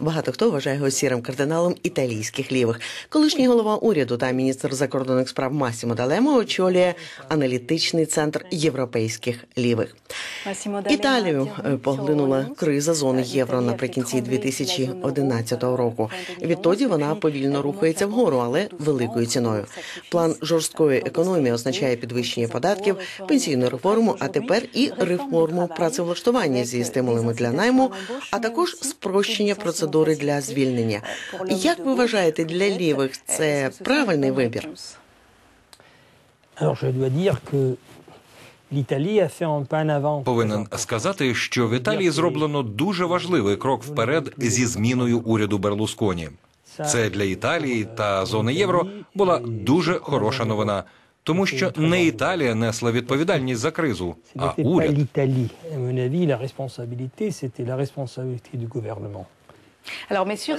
Багато хто вважає його сірим кардиналом італійських лівих. Колишній голова уряду та міністр закордонних справ Масімо Далемо очолює аналітичний центр європейських лівих. Італію е, поглинула криза зони євро наприкінці 2011 року. Відтоді вона повільно рухається вгору, але великою ціною. План жорсткої економії означає підвищення податків, пенсійну реформу, а тепер і реформу працевлаштування зі стимулами для найму, а також спрощення процедури для звільнення. Як ви вважаєте, для лівих це правильний вибір? Повинен сказати, що в Італії зроблено дуже важливий крок вперед зі зміною уряду Берлусконі. Це для Італії та зони євро була дуже хороша новина, тому що не Італія несла відповідальність за кризу, а уряд.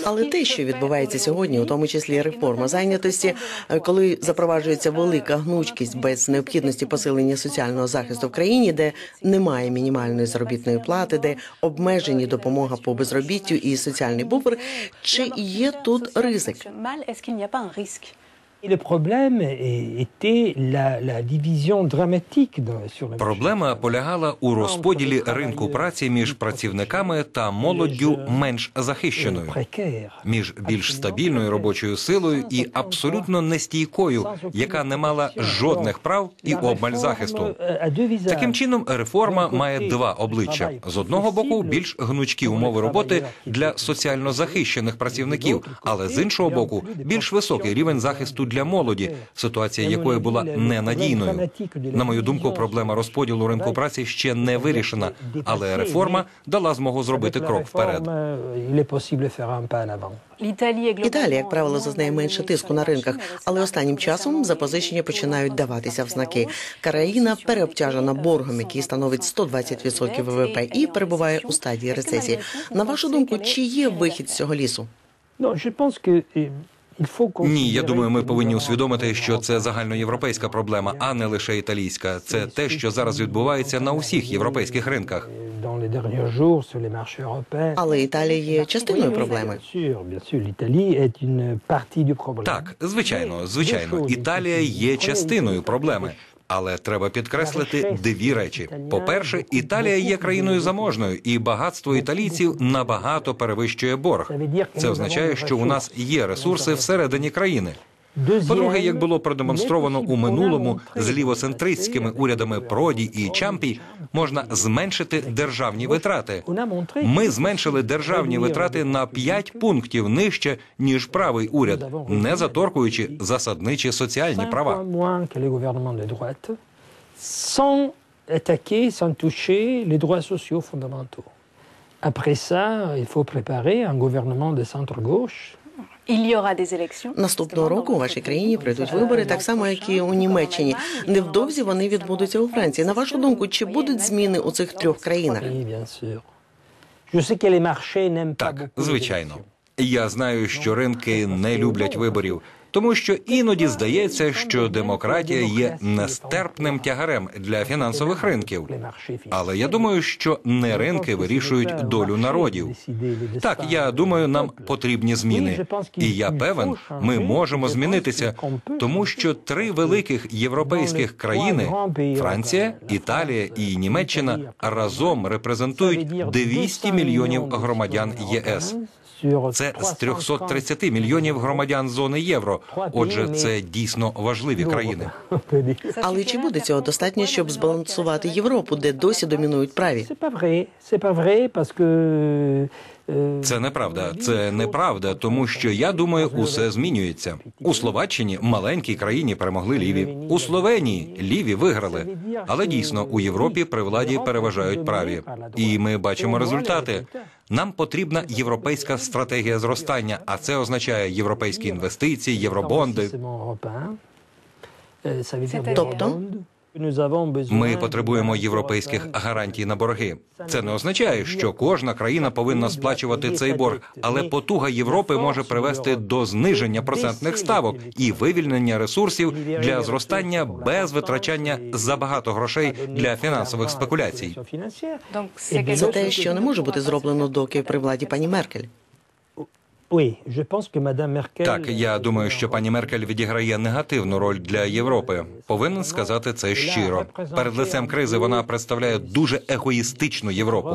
Але те, що відбувається сьогодні, у тому числі реформа зайнятості, е, коли запроваджується велика гнучкість без необхідності посилення соціального захисту в країні, де немає мінімальної заробітної плати, де обмежені допомога по безробіттю і соціальний буфер, чи є тут ризик? Проблема полягала у розподілі ринку праці між працівниками та молоддю менш захищеною. між більш стабільною робочою силою і абсолютно нестійкою, яка не мала жодних прав і обмаль захисту. Таким чином, реформа має два обличчя: з одного боку, більш гнучкі умови роботи для соціально захищених працівників, але з іншого боку, більш високий рівень захисту для молоді, ситуація якої була ненадійною. На мою думку, проблема розподілу ринку праці ще не вирішена, але реформа дала змогу зробити крок вперед. Італія, як правило, зазнає менше тиску на ринках, але останнім часом запозичення починають даватися в знаки. Країна переобтяжена боргом, який становить 120% ВВП і перебуває у стадії рецесії. На вашу думку, чи є вихід з цього лісу? Ні, я думаю, ми повинні усвідомити, що це загальноєвропейська проблема, а не лише італійська. Це те, що зараз відбувається на усіх європейських ринках. Але Італія є частиною проблеми. Так, звичайно, звичайно, Італія є частиною проблеми. Але треба підкреслити дві речі: по-перше, Італія є країною заможною, і багатство італійців набагато перевищує борг. Це означає, що у нас є ресурси всередині країни. По-друге, як було продемонстровано у минулому з лівоцентристськими урядами Проді і Чампі, можна зменшити державні витрати. Ми зменшили державні витрати на 5 пунктів нижче ніж правий уряд, не заторкуючи засадничі соціальні права. sans attaquer, sans toucher les droits sociaux fondamentaux. Après ça, il faut préparer un gouvernement de centre-gauche Наступного року у вашій країні прийдуть вибори, так само як і у Німеччині. Невдовзі вони відбудуться у Франції. На вашу думку, чи будуть зміни у цих трьох країнах? Так, звичайно. Я знаю, що ринки не люблять виборів, тому що іноді здається, що демократія є нестерпним тягарем для фінансових ринків. Але я думаю, що не ринки вирішують долю народів. Так, я думаю, нам потрібні зміни. І я певен, ми можемо змінитися, тому що три великих європейських країни Франція, Італія і Німеччина разом репрезентують 200 мільйонів громадян ЄС. Це з 330 мільйонів громадян зони євро. Отже, це дійсно важливі країни. Але чи буде цього достатньо, щоб збалансувати Європу, де досі домінують праві? Це неправда. Це неправда, тому що я думаю, усе змінюється. У Словаччині маленькій країні перемогли ліві. У Словенії ліві виграли. Але дійсно у Європі при владі переважають праві. І ми бачимо результати. Нам потрібна європейська стратегія зростання, а це означає європейські інвестиції, євробонди. Тобто? Ми потребуємо європейських гарантій на борги. Це не означає, що кожна країна повинна сплачувати цей борг, але потуга Європи може привести до зниження процентних ставок і вивільнення ресурсів для зростання без витрачання забагато грошей для фінансових спекуляцій. Це те, що не може бути зроблено доки при владі пані Меркель. Oui, je pense que Madame Merkel... Так, я думаю, що пані Меркель відіграє негативну роль для Європи. Повинен сказати це щиро. Перед лицем кризи вона представляє дуже егоїстичну Європу.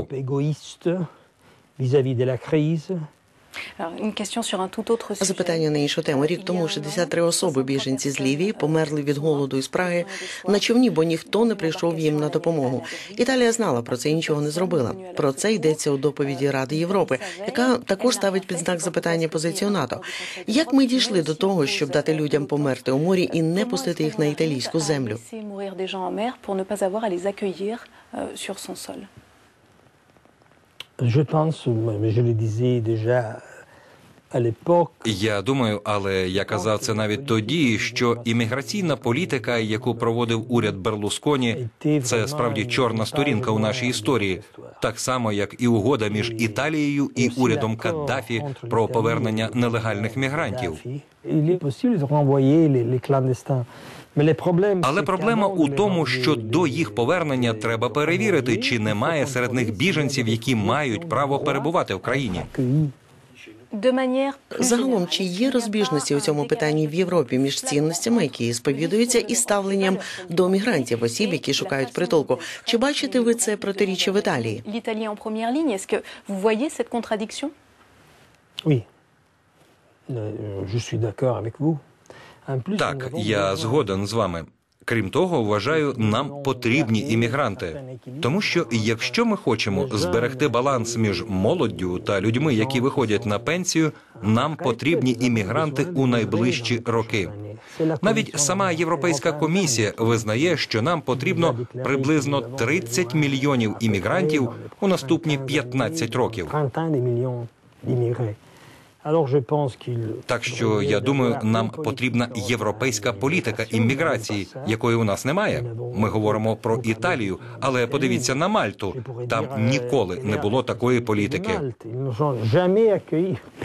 Sujet. Запитання на іншу тему. Рік тому 63 особи біженці з Лівії померли від голоду і спраги на човні, бо ніхто не прийшов їм на допомогу. Італія знала про це і нічого не зробила. Про це йдеться у доповіді Ради Європи, яка також ставить під знак запитання позицію НАТО. Як ми дійшли до того, щоб дати людям померти у морі і не пустити їх на італійську землю? Je pense, mais je le disais déjà Я думаю, але я казав це навіть тоді, що імміграційна політика, яку проводив уряд Берлусконі, це справді чорна сторінка у нашій історії, так само як і угода між Італією і урядом Каддафі про повернення нелегальних мігрантів. Але проблема у тому, що до їх повернення треба перевірити, чи немає серед них біженців, які мають право перебувати в країні. Загалом, чи є розбіжності у цьому питанні в Європі між цінностями, які сповідуються, і ставленням до мігрантів, осіб, які шукають притулку? Чи бачите ви це протиріччя в Італії? L'Italie en première ligne, est-ce que vous voyez cette contradiction Oui. Euh, Je suis d'accord avec vous. En plus, nous Так, я згоден з вами. Крім того, вважаю, нам потрібні іммігранти, тому що якщо ми хочемо зберегти баланс між молоддю та людьми, які виходять на пенсію, нам потрібні іммігранти у найближчі роки. Навіть сама Європейська комісія визнає, що нам потрібно приблизно 30 мільйонів іммігрантів у наступні 15 років. Так що я думаю, нам потрібна європейська політика імміграції, якої у нас немає. Ми говоримо про Італію, але подивіться на Мальту. Там ніколи не було такої політики.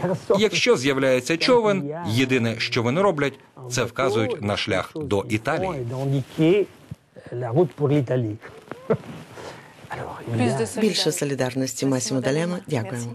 Якщо з'являється човен, єдине, що вони роблять, це вказують на шлях до Італії. Більше солідарності Масімо Далема. Дякуємо.